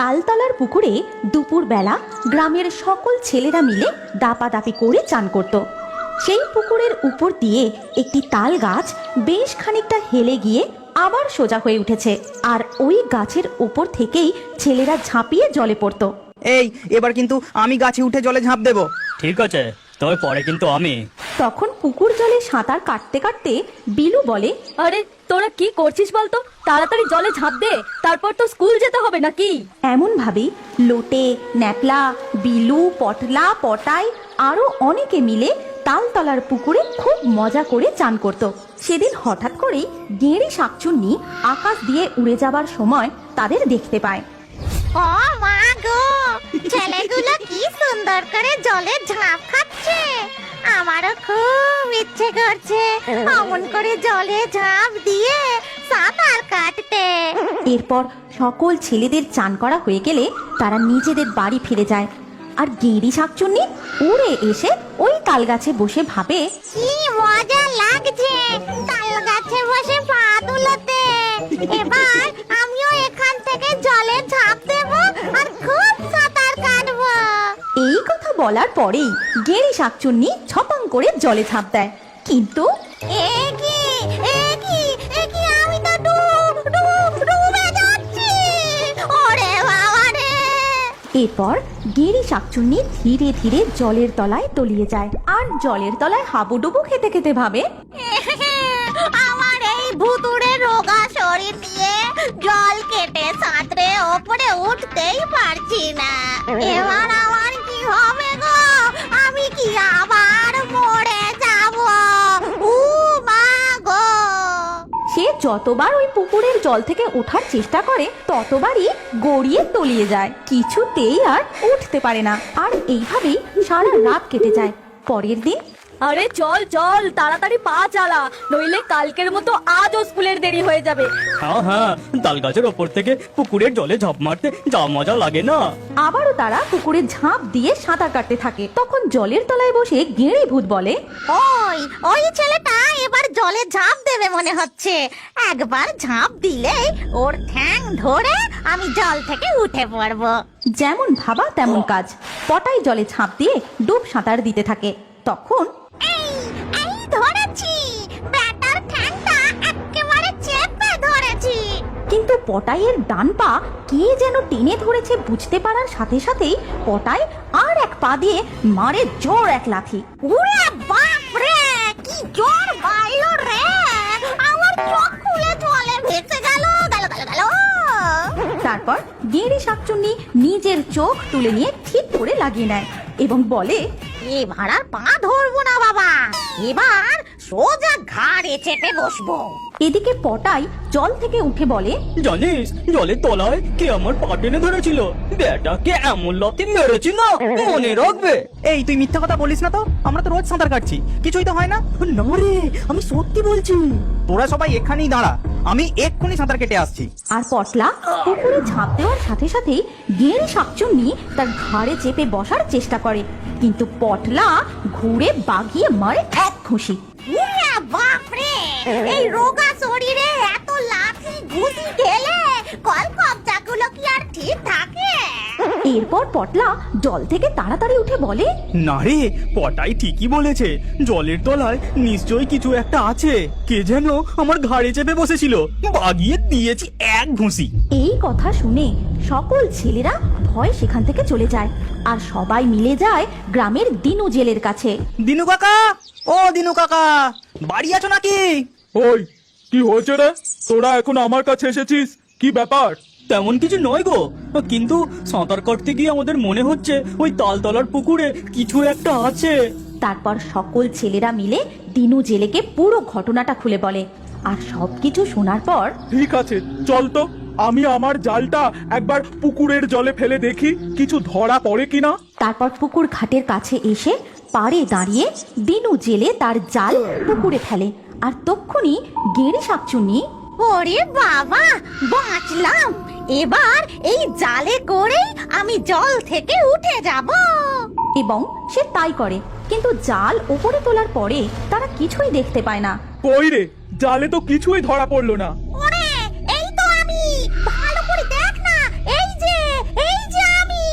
তালতলার পুকুরে দুপুরবেলা গ্রামের সকল ছেলেরা মিলে দাপাদাপি করে চান করত। সেই পুকুরের উপর দিয়ে একটি তাল গাছ বেশ খানিকটা হেলে গিয়ে আবার সোজা হয়ে উঠেছে আর ওই গাছের উপর থেকেই ছেলেরা ঝাঁপিয়ে জলে পড়তো। এই এবার কিন্তু আমি গাছে উঠে জলে ঝাঁপ দেব। ঠিক আছে। তবে পরে কিন্তু আমি। তখন পুকুর জলে সাঁতার কাটতে কাটতে বিলু বলে আরে তোরা কি করছিস বলতো? তাড়াতাড়ি জলে ঝাঁপ দে তারপর তো স্কুল যেতে হবে নাকি? এমন ভাবেই লোটে ন্যাপলা বিলু পটলা পটাই আরও অনেকে মিলে তালতলার পুকুরে খুব মজা করে চান করত। সেদিন হঠাৎ করেই গেঁড়ি শাকচুন্নি আকাশ দিয়ে উড়ে যাবার সময় তাদের দেখতে পায়। ও মা গো ছেলেগুলো কি সুন্দর করে জলে ঝাঁপ খাচ্ছে। আমারও খুব ইচ্ছে করছে অমন করে জলে ঝাঁপ দিয়ে সাঁতার কাটতে। এরপর সকল ছেলেদের চান করা হয়ে গেলে তারা নিজেদের বাড়ি ফিরে যায়। আর গেঁড়ি শাকচুন্নি উড়ে এসে ওই তাল গাছে বসে ভাবে কি মজা লাগছে তাল গাছে বসে পা দুলোতে এবার আমিও এখান থেকে জলে ঝাঁপ বলার পরেই গেঁড়ি শাকচুন্নি ছপাং করে জলে ঝাঁপ দেয়। কিন্তু এরপর গেঁড়ি শাকচুন্নি ধীরে ধীরে জলের তলায় তলিয়ে যায় আর জলের তলায় হাবুডুবু খেতে খেতে ভাবে আমার এই ভুতুড়ে রোগা শরীর নিয়ে জল কেটে সাঁতরে ওপরে উঠতেই পারছি না। যতবার ওই পুকুরের জল থেকে ওঠার চেষ্টা করে, ততবারই গড়িয়ে তলিয়ে যায়। কিছুতেই আর উঠতে পারে না। আর এইভাবেই সারা রাত কেটে যায়। পরের দিন আরে চল চল তাড়াতাড়ি পা চালা। নইলে কালকের মতো আজও স্কুলের দেরি হয়ে যাবে। হ্যাঁ হ্যাঁ তাল গাছের ওপর থেকে পুকুরের জলে ঝাঁপ মারতে যা মজা লাগে না। আবারও তারা পুকুরে ঝাঁপ দিয়ে সাঁতার কাটতে থাকে। তখন জলের তলায় বসে গেঁড়ি ভূত বলে ওই ওই ছেলেটা এবার জলে ঝাঁপ দেবে মনে হচ্ছে। একবার ঝাঁপ দিলে ওর ঠ্যাং ধরে আমি জল থেকে উঠে পড়ব। যেমন ভাবা তেমন কাজ। পটাই জলে ঝাঁপ দিয়ে ডুব সাঁতার দিতে থাকে। তখন পটাইয়ের ডান পা কে যেন টেনে ধরেছে বুঝতে পারার সাথে সাথেই পটাই আর এক পা দিয়ে মারে জোর এক লাথি। উড়ে বাপ রে কি জোর মারলো রে! আমার চোখ খুলে জলে ভেসে গেল গেল গেল গেল। তারপর গেঁড়ি শাকচুন্নি নিজের চোখ তুলে নিয়ে ঠিক করে লাগিয়ে নেয় এবং বলে, এবার আর পা ধরবো না বাবা। এবার সোজা ঘাড়ে চেপে বসবো। এদিকে পটাই জল থেকে উঠে বলে জানিস জলের তলায় কে আমার পা টেনে ধরেছিল? বেটাকে এমন লাথি মেরেছি না মনে রাখবে। এই তুই মিথ্যা কথা বলিস না তো? আমরা তো রোজ সাঁতার কাটছি। কিছুই তো হয় না? না রে আমি সত্যি বলছি। তোরা সবাই এখানেই দাঁড়া। আমি এক্ষুনি সাঁতার কেটে আসছি। আর পটলা পুকুরে ঝাঁপ দেওয়ার সাথে সাথেই গেঁড়ি শাকচুন্নি তার ঘাড়ে চেপে বসার চেষ্টা করে। কিন্তু পটলা ঘুরে বাগিয়ে মারে এক খুশি এই রোগা শরীরে এত লাঠি ঘুষি খেলে কল কবজাগুলো কি আর ঠিক থাকে? এরপর পটলা জল থেকে তাড়াতাড়ি উঠে বলে না রে পটাই ঠিকই বলেছে। জলের তলায় নিশ্চয়ই কিছু একটা আছে। কে যেন আমার ঘাড়ে চেপে বসেছিল। বাগিয়ে দিয়েছি এক ঘুষি এই কথা শুনে সকল ছেলেরা ভয় সেখান থেকে চলে যায় আর সবাই মিলে যায় গ্রামের দিনু জেলের কাছে। দিনু কাকা! ও দিনু কাকা! বাড়ি আছো নাকি? ওই কি হয়েছে রে? তোরা এখন আমার কাছে এসেছিস? কি ব্যাপার? তেমন কিছু নয় গো। কিন্তু সাঁতার কাটতে গিয়ে আমাদের মনে হচ্ছে ওই তালতলার পুকুরে কিছু একটা আছে। তারপর সকল ছেলেরা মিলে দিনু জেলেকে পুরো ঘটনাটা খুলে বলে। আর সবকিছু শোনার পর ঠিক আছে চল তো। আমি আমার জালটা একবার পুকুরের জলে ফেলে দেখি কিছু ধরা পড়ে কিনা। তারপর পুকুর ঘাটের কাছে এসে পাড়ে দাঁড়িয়ে দিনু জেলে তার জাল পুকুরে ফেলে। আর তক্ষুনি গেঁড়ি শাকচুন্নি ওরে বাবা বাঁচলাম। এবার এই জালে করেই আমি জল থেকে উঠে যাব। এবং সে তাই করে কিন্তু জাল ওপরে তোলার পরে তারা কিছুই দেখতে পায় না। কই রে? জালে তো কিছুই ধরা পড়ল না। ওরে এই তো আমি। ভালো করে দেখ না এই যে আমি।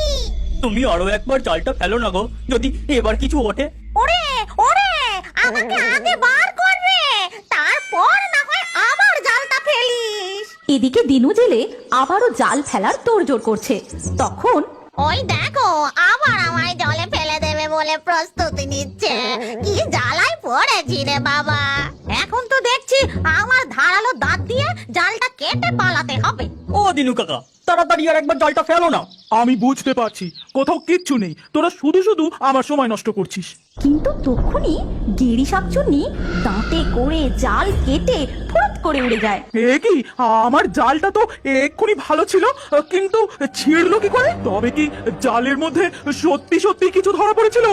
তুমি আরও একবার জালটা ফেলো না গো যদি এবার কিছু ওঠে। ওরে ওরে আমাকে আগে বার এদিকে দিনু জেলে আবারও জাল ফেলার তোড়জোড় করছে। তখন ওই দেখো আবার আমায় জলে ফেলে দেবে বলে প্রস্তুতি নিচ্ছে। কি জ্বালায় পড়েছি রে বাবা। এখন তো দেখছি আমার ধারালো দাঁত দিয়ে জালটা কেটে পালাতে হবে। ও দিনু কাকা তাড়াতাড়ি আর একবার জালটা ফেলো না। আমি বুঝতে পারছি কোথাও কিচ্ছু নেই। তোরা শুধু শুধু আমার সময় নষ্ট করছিস। কিন্তু তখনই গেরি শাকচুন্নি দাঁতে করে জাল কেটে ফুরত করে উড়ে যায়। এ কি? আমার জালটা তো এক্ষুনি ভালো ছিল কিন্তু ছিঁড়লো কি করে? তবে কি জালের মধ্যে সত্যি সত্যি কিছু ধরা পড়েছিল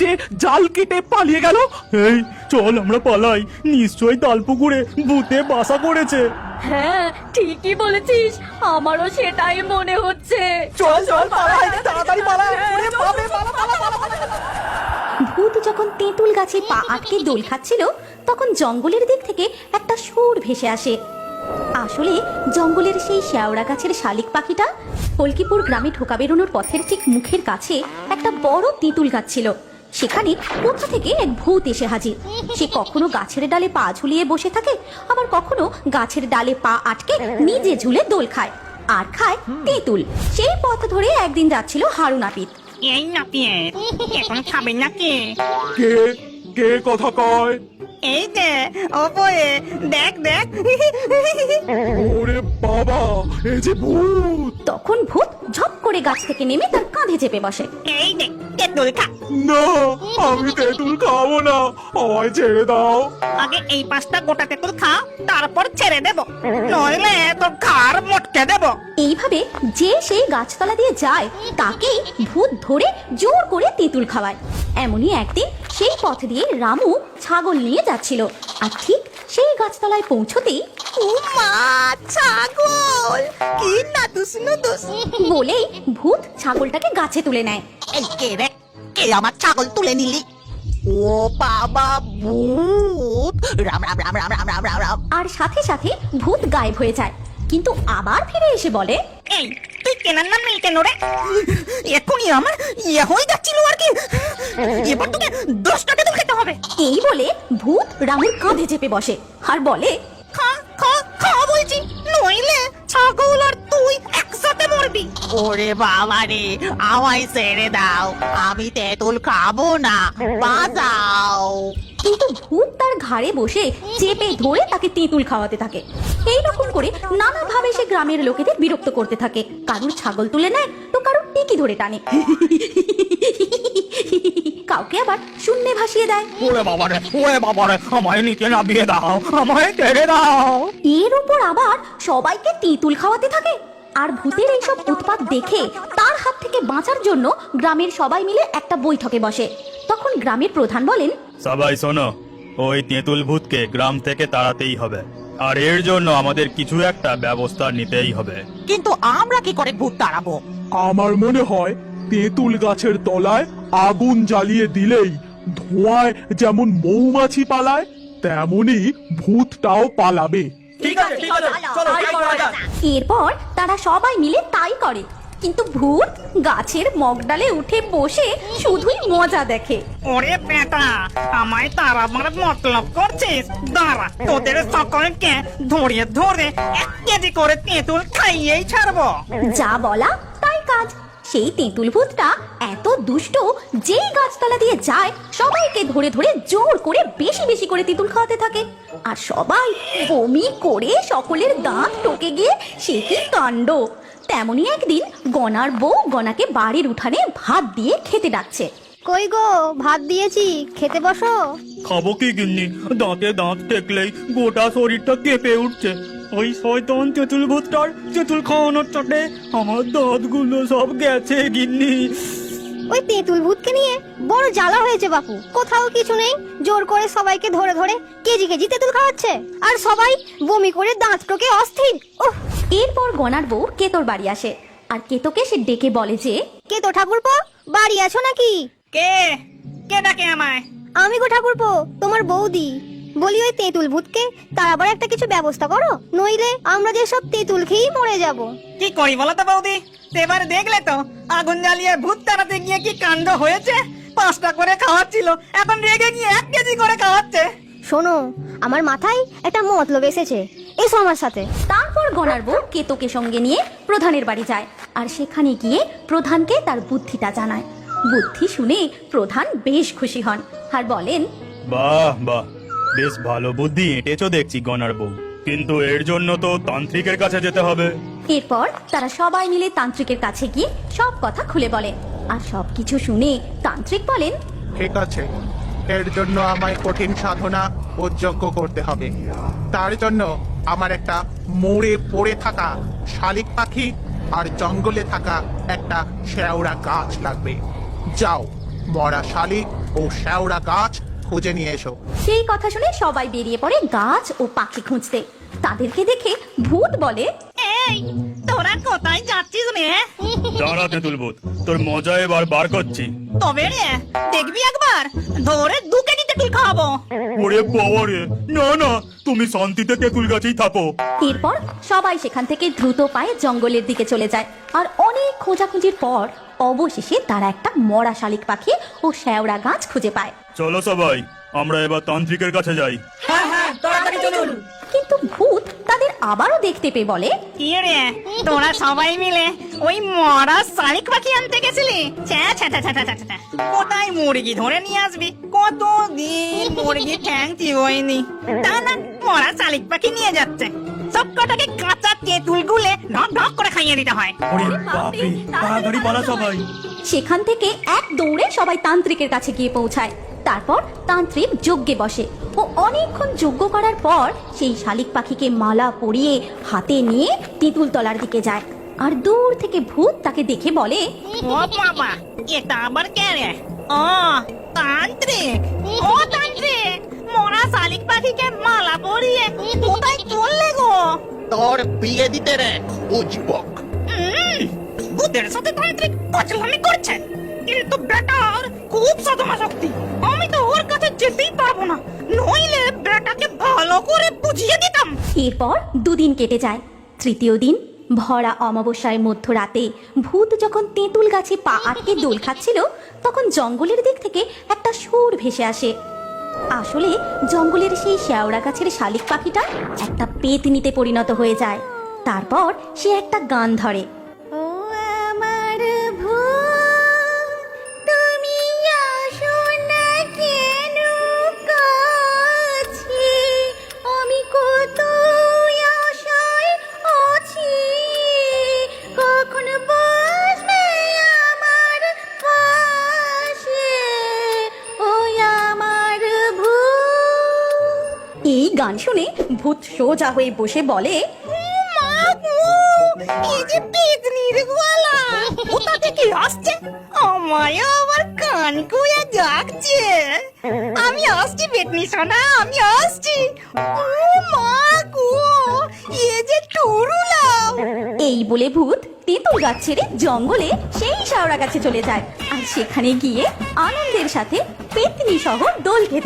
যে জাল কেটে পালিয়ে গেল? এই চল আমরা পালাই। নিশ্চয়ই তালপুকুরে ভূতে বাসা করেছে। হ্যাঁ ঠিকই বলেছিস। আমারও সেটাই মনে হচ্ছে। চল চল পালাই তাড়াতাড়ি পালা পালা, পালা, পালা, যখন তেঁতুল গাছে পা আটকে দোল খাচ্ছিল, তখন জঙ্গলের দিক থেকে একটা সুর ভেসে আসে। আসলে জঙ্গলের সেই শেওড়া গাছের শালিক পাখিটা কলকিপুর গ্রামে ঢোকা বেরোনোর পথের ঠিক মুখের কাছে একটা বড় তেঁতুল গাছ ছিল। সেখানে কোথা থেকে এক ভূত এসে হাজির। সে কখনো গাছের ডালে পা ঝুলিয়ে বসে থাকে, আবার কখনো গাছের ডালে পা আটকে নিজে ঝুলে দোল খায় আর খায় তেঁতুল। সেই পথ ধরে একদিন যাচ্ছিল เอ้ยนักเก๋เอ๋ต้องทำเป็นนักเก๋เ কে কথা কয়? এই যে ওপরে দেখ দেখ। ওরে বাবা এ যে ভূত। তখন ভূত ঝপ করে গাছ থেকে নেমে তার কাঁধে চেপে বসে। এই দেখ তেঁতুল খা। না আমি তেঁতুল খাব না। আমায় ছেড়ে দাও। আগে এই পাঁচটা গোটা তেঁতুল খা তারপর ছেড়ে দেব। নইলে তোর খার মটকে দেব। এইভাবে যে সেই গাছতলা দিয়ে যায় তাকেই ভূত ধরে জোর করে তেঁতুল খাওয়ায়। এমনই একদিন সেই পথ দিয়ে রামু ছাগল নিয়ে যাচ্ছিল। আর ঠিক সেই গাছতলায় পৌঁছতেই ছাগল! কি না দুষ্ণু বলেই ভূত ছাগলটাকে গাছে তুলে নেয়। কে রে কে আমার ছাগল তুলে নিলি? ও বাবা ভূত! রাম রাম রাম রাম রাম রাম রাম। আর সাথে সাথে ভূত গায়েব হয়ে যায়। কিন্তু আবার ফিরে এসে বলে এই তুই কেনার নাম নেই কেন রে এখনই আমার ইয়ে হয়ে যাচ্ছিল আর কি। এবার তোকে দশটা তেঁতুল খেতে হবে। এই বলে ভূত রামুর কাঁধে চেপে বসে আর বলে খা খা খা বলছি নইলে ছাগল আর তুই একসাথে মরবি। ওরে বাবা রে আমায় ছেড়ে দাও। আমি তেঁতুল খাব না বাঁচাও। কিন্তু ভূত তার ঘাড়ে বসে চেপে ধরে তাকে তেঁতুল খাওয়াতে থাকে। এই রকম করে নানাভাবে সে গ্রামের লোকেদের বিরক্ত করতে থাকে। কারুর ছাগল তুলে নেয় তো কারুর টিকি ধরে টানে। কাউকে আবার শূন্যে ভাসিয়ে দেয়। ওরে বাবারে ওরে বাবারে আমায় নিচে নামিয়ে দাও আমায় ছেড়ে দাও। এর উপর আবার সবাইকে তেঁতুল খাওয়াতে থাকে। আর ভূতের এইসব উৎপাত দেখে তার হাত থেকে বাঁচার জন্য গ্রামের সবাই মিলে একটা বৈঠকে বসে। তখন গ্রামের প্রধান বলেন সবাই শোনো ওই তেঁতুল ভূতকে গ্রাম থেকে তাড়াতেই হবে। আর এর জন্য আমাদের কিছু একটা ব্যবস্থা নিতেই হবে। কিন্তু আমরা কি করে ভূত তাড়াবো? আমার মনে হয় তেঁতুল গাছের তলায় আগুন জ্বালিয়ে দিলেই ধোঁয়ায় যেমন মৌমাছি পালায় তেমনি ভূতটাও পালাবে। ঠিক আছে ঠিক আছে চলো তাই করা যাক। এরপর তারা সবাই মিলে তাই করে। কিন্তু ভূত গাছের মগডালে উঠে বসে শুধুই মজা দেখে। ওরে বেটা আমায় তার আমার মতলব করছিস? দাঁড়া তোদের সকলকে ধরে ধরে এক কেজি করে তেঁতুল খাইয়েই ছাড়বো। যা বলা তাই কাজ। সেই তেঁতুল ভূতটা এত দুষ্ট যেই গাছতলা দিয়ে যায় সবাইকে ধরে ধরে জোর করে বেশি বেশি করে তেঁতুল খাওয়াতে থাকে। আর সবাই বমি করে সকলের দাঁত টকে গিয়ে সে কি কাণ্ড? তেমনি একদিন গনার বউ গনাকে বাড়ির উঠানে ভাত দিয়ে খেতে ডাকছে। কই গো ভাত দিয়েছি খেতে বসো। খাব কি গিন্নি? দাঁতে দাঁত টেকলেই গোটা শরীরটা কেঁপে উঠছে। ওই শয়তান তেঁতুল ভূতটার তেঁতুল খাওয়ানোর চটে আমার দাঁতগুলো সব গেছে গিন্নি। ওই তেঁতুল ভূতকে নিয়ে বড় জ্বালা হয়েছে বাপু। কোথাও কিছু নেই জোর করে সবাইকে ধরে ধরে কেজি কেজি তেঁতুল খাওয়াচ্ছে। আর সবাই বমি করে দাঁত টোকে অস্থির। ওহ এরপর গনার বউ কেতর বাড়ি আসে। আর কেতকে সে ডেকে বলে যে কে তো ঠাকুরপো বাড়ি আছো নাকি? কে? কে ডাকে আমায়? আমি গো ঠাকুরপো তোমার বৌদি। বলি ওই তেঁতুল ভূতকে তার আবার একটা কিছু ব্যবস্থা করো নইলে আমরা যে সব তেঁতুল খেয়েই মরে যাব। কি করি বলো তো বৌদি? এবার দেখলে তো আগুন জ্বালিয়ে ভূত তাড়াতে গিয়ে কি কাণ্ড হয়েছে? পাঁচটা করে খাওয়াচ্ছিল এখন রেগে গিয়ে এক কেজি করে খাওয়াচ্ছে। শোনো আমার মাথায় একটা মতলব এসেছে। এসো আমার সাথে। তারপর গনার বউ কেতোকে সঙ্গে নিয়ে প্রধানের বাড়ি যায়। আর সেখানে গিয়ে প্রধানকে তার বুদ্ধিটা জানায়। বুদ্ধি শুনে প্রধান বেশ খুশি হন আর বলেন বাহ বাহ বেশ ভালো বুদ্ধি এঁটেছো দেখছি গনার বউ। কিন্তু এর জন্য তো তান্ত্রিকের কাছে যেতে হবে। এরপর তারা সবাই মিলে তান্ত্রিকের কাছে গিয়ে সব কথা খুলে বলে। আর সব কিছু শুনে তান্ত্রিক বলেন ঠিক আছে। এর জন্য আমায় কঠিন সাধনা ও যজ্ঞ করতে হবে। তার জন্য আমার একটা মোড়ে পড়ে থাকা শালিক পাখি আর জঙ্গলে থাকা একটা শেওড়া গাছ লাগবে। যাও, মরা শালিক ও শেওড়া গাছ খুঁজে নিয়ে এসো। সেই কথা শুনে সবাই বেরিয়ে পড়ে গাছ ও পাখি খুঁজতে। তাদেরকে দেখে ভূত বলে এই তোরা কোথায় যাচ্ছিস রে? দাঁড়া তেঁতুল ভূত তোর মজা এবার বার করছি। তবে রে দেখবি একবার? ধরে দু কেজি তেঁতুল খাওয়াবো। ওরে বাবা রে না না তুমি শান্তিতে তেঁতুল গাছেই থাকো। এরপর সবাই সেখান থেকে দ্রুত পায়ে জঙ্গলের দিকে চলে যায়। আর অনেক খোঁজাখুঁজির পর অবশেষে তারা একটা মরা শালিক পাখি ও শেওড়া গাছ খুঁজে পায়। চলো সবাই আমরা এবার তান্ত্রিকের কাছে যাই। কিন্তু ভূত তাদের আবারও দেখতে পেয়ে বলে কি রে? তোরা সবাই মিলে ওই মরা শালিক পাখি আনতে গেছিলি? ছ্যা, ছ্যা, ছ্যা, ছ্যা, ছ্যা, ছ্যা, ছ্যা। কোথায় মুরগি ধরে নিয়ে আসবি? কত দিন মুরগি ঠ্যাং চিবোয়নি। তা না মরা শালিক পাখি নিয়ে যাচ্ছে। সব কটাকে কাঁচা তেঁতুল গুলে ঢক ঢক করে খাইয়ে দিতে হয়। ওরে বাপরে তাড়াতাড়ি পালা সবাই। সেখান থেকে এক দৌড়ে সবাই তান্ত্রিকের কাছে গিয়ে পৌঁছায়। তারপর তান্ত্রিক যজ্ঞে বসে ও অনেকক্ষণ যজ্ঞ করার পর সেই শালিক পাখিকে মালা পরিয়ে হাতে নিয়ে তেঁতুল তলার দিকে যায়। আর দূর থেকে ভূত তাকে দেখে বলে ও বাবা এটা আবার কে রে? ও তান্ত্রিক। ও তান্ত্রিক মরা শালিক পাখিকে মালা পরিয়ে কোথায় চললে গো? তোর বিয়ে দিতে রে উজবক। হুম, ভূতের সাথে তান্ত্রিক পাচলামি করছে। কিন্তু বেটার খুব সাধনা শক্তি এরপর দুদিন কেটে যায়। তৃতীয় দিন, ভরা অমাবস্যায় মধ্যরাতে, ভূত যখন তেঁতুল গাছে পা আটকে দোল খাচ্ছিল, তখন জঙ্গলের দিক থেকে একটা সুর ভেসে আসে। আসলে জঙ্গলের সেই শেওড়া গাছের শালিক পাখিটা একটা পেতনিতে পরিণত হয়ে যায়। তারপর সে একটা গান ধরে। ভূত সোজা হয়ে বসে বলে এই যে পেতনির গলা কোথা থেকে আসছে? আমায় আবার কান কুয়ে ডাকছে। আমি আসছি পেতনি সোনা আমি আসছি। ও মা গো এ যে টুরুলাও এই বলে ভূত তেঁতুল গাছ ছেড়ে জঙ্গলে সেই শাওড়া গাছে চলে যায়। আর সেখানে গিয়ে আনন্দের সাথে পেতনি সহ দোল খেতে